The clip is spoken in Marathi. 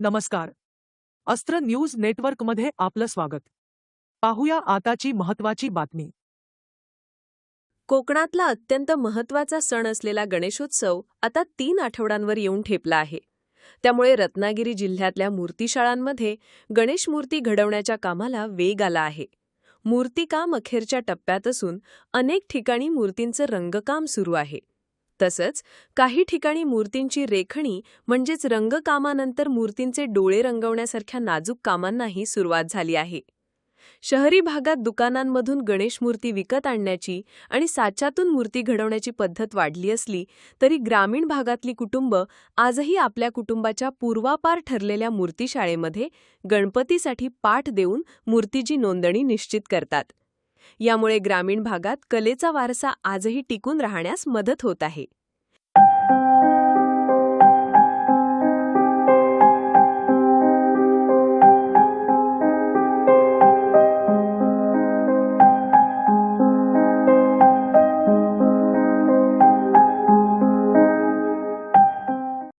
नमस्कार. अस्त्र न्यूज नेटवर्कमध्ये आपलं स्वागत. पाहूया आताची महत्वाची बातमी. कोकणातला अत्यंत महत्त्वाचा सण असलेला गणेशोत्सव आता तीन आठवड्यांवर येऊन ठेपला आहे. त्यामुळे रत्नागिरी जिल्ह्यातल्या मूर्तीशाळांमध्ये गणेश मूर्ती घडवण्याच्या कामाला वेग आला आहे. मूर्तीकाम अखेरच्या टप्प्यात असून अनेक ठिकाणी मूर्तींचं रंगकाम सुरू आहे. तसंच काही ठिकाणी मूर्तींची रेखणी म्हणजेच रंगकामानंतर मूर्तींचे डोळे रंगवण्यासारख्या नाजूक कामांनाही सुरुवात झाली आहे. शहरी भागात दुकानांमधून गणेश मूर्ती विकत आणण्याची आणि साच्यातून मूर्ती घडवण्याची पद्धत वाढली असली तरी ग्रामीण भागातली कुटुंब आजही आपल्या कुटुंबाच्या पूर्वापार ठरलेल्या मूर्तीशाळेमध्ये गणपतीसाठी पाठ देऊन मूर्तीची नोंदणी निश्चित करतात. यामुळे ग्रामीण भागात कलेचा वारसा आजही टिकून राहण्यास मदत होत आहे.